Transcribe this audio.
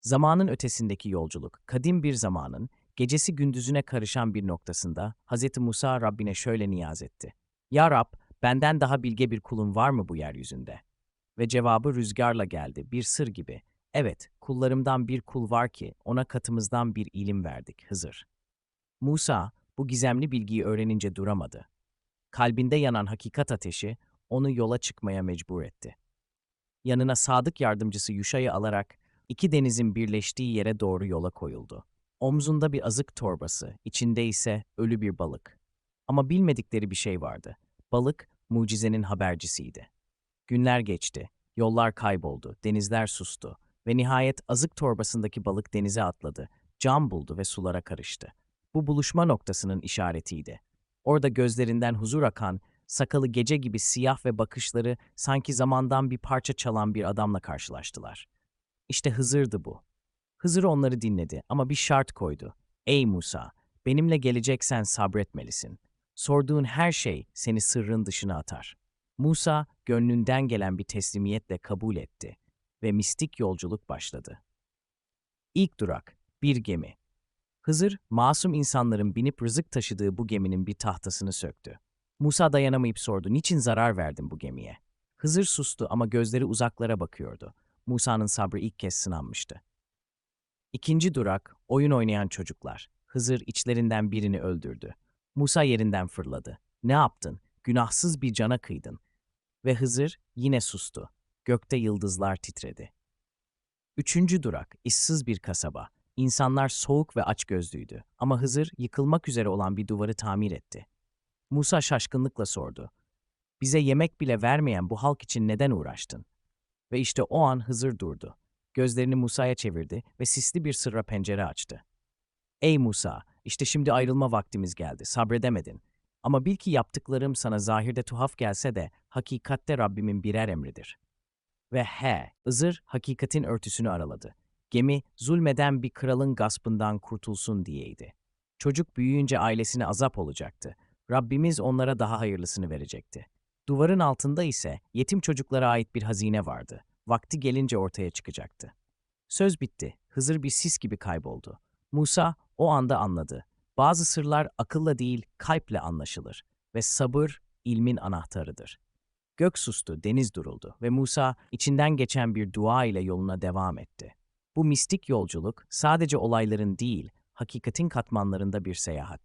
Zamanın ötesindeki yolculuk, kadim bir zamanın, gecesi gündüzüne karışan bir noktasında Hz. Musa Rabbine şöyle niyaz etti. Ya Rab, benden daha bilge bir kulun var mı bu yeryüzünde? Ve cevabı rüzgarla geldi, bir sır gibi. Evet, kullarımdan bir kul var ki ona katımızdan bir ilim verdik, Hızır. Musa, bu gizemli bilgiyi öğrenince duramadı. Kalbinde yanan hakikat ateşi onu yola çıkmaya mecbur etti. Yanına sadık yardımcısı Yuşa'yı alarak iki denizin birleştiği yere doğru yola koyuldu. Omzunda bir azık torbası, içinde ise ölü bir balık. Ama bilmedikleri bir şey vardı. Balık, mucizenin habercisiydi. Günler geçti, yollar kayboldu, denizler sustu ve nihayet azık torbasındaki balık denize atladı, can buldu ve sulara karıştı. Bu buluşma noktasının işaretiydi. Orada gözlerinden huzur akan, sakalı gece gibi siyah ve bakışları sanki zamandan bir parça çalan bir adamla karşılaştılar. İşte Hızır'dı bu. Hızır onları dinledi ama bir şart koydu. Ey Musa, benimle geleceksen sabretmelisin. Sorduğun her şey seni sırrın dışına atar. Musa, gönlünden gelen bir teslimiyetle kabul etti ve mistik yolculuk başladı. İlk durak, bir gemi. Hızır, masum insanların binip rızık taşıdığı bu geminin bir tahtasını söktü. Musa dayanamayıp sordu, niçin zarar verdin bu gemiye? Hızır sustu ama gözleri uzaklara bakıyordu. Musa'nın sabrı ilk kez sınanmıştı. İkinci durak, oyun oynayan çocuklar. Hızır içlerinden birini öldürdü. Musa yerinden fırladı. Ne yaptın? Günahsız bir cana kıydın. Ve Hızır yine sustu. Gökte yıldızlar titredi. Üçüncü durak, ıssız bir kasaba. İnsanlar soğuk ve açgözlüydü ama Hızır yıkılmak üzere olan bir duvarı tamir etti. Musa şaşkınlıkla sordu. Bize yemek bile vermeyen bu halk için neden uğraştın? Ve işte o an Hızır durdu. Gözlerini Musa'ya çevirdi ve sisli bir sırra pencere açtı. Ey Musa, işte şimdi ayrılma vaktimiz geldi, sabredemedin. Ama bil ki yaptıklarım sana zahirde tuhaf gelse de hakikatte Rabbimin birer emridir. Ve he, Hızır hakikatin örtüsünü araladı. Gemi zulmeden bir kralın gaspından kurtulsun diyeydi. Çocuk büyüyünce ailesine azap olacaktı. Rabbimiz onlara daha hayırlısını verecekti. Duvarın altında ise yetim çocuklara ait bir hazine vardı. Vakti gelince ortaya çıkacaktı. Söz bitti. Hızır bir sis gibi kayboldu. Musa o anda anladı. Bazı sırlar akılla değil, kalple anlaşılır ve sabır ilmin anahtarıdır. Gök sustu, deniz duruldu ve Musa içinden geçen bir dua ile yoluna devam etti. Bu mistik yolculuk sadece olayların değil, hakikatin katmanlarında bir seyahat.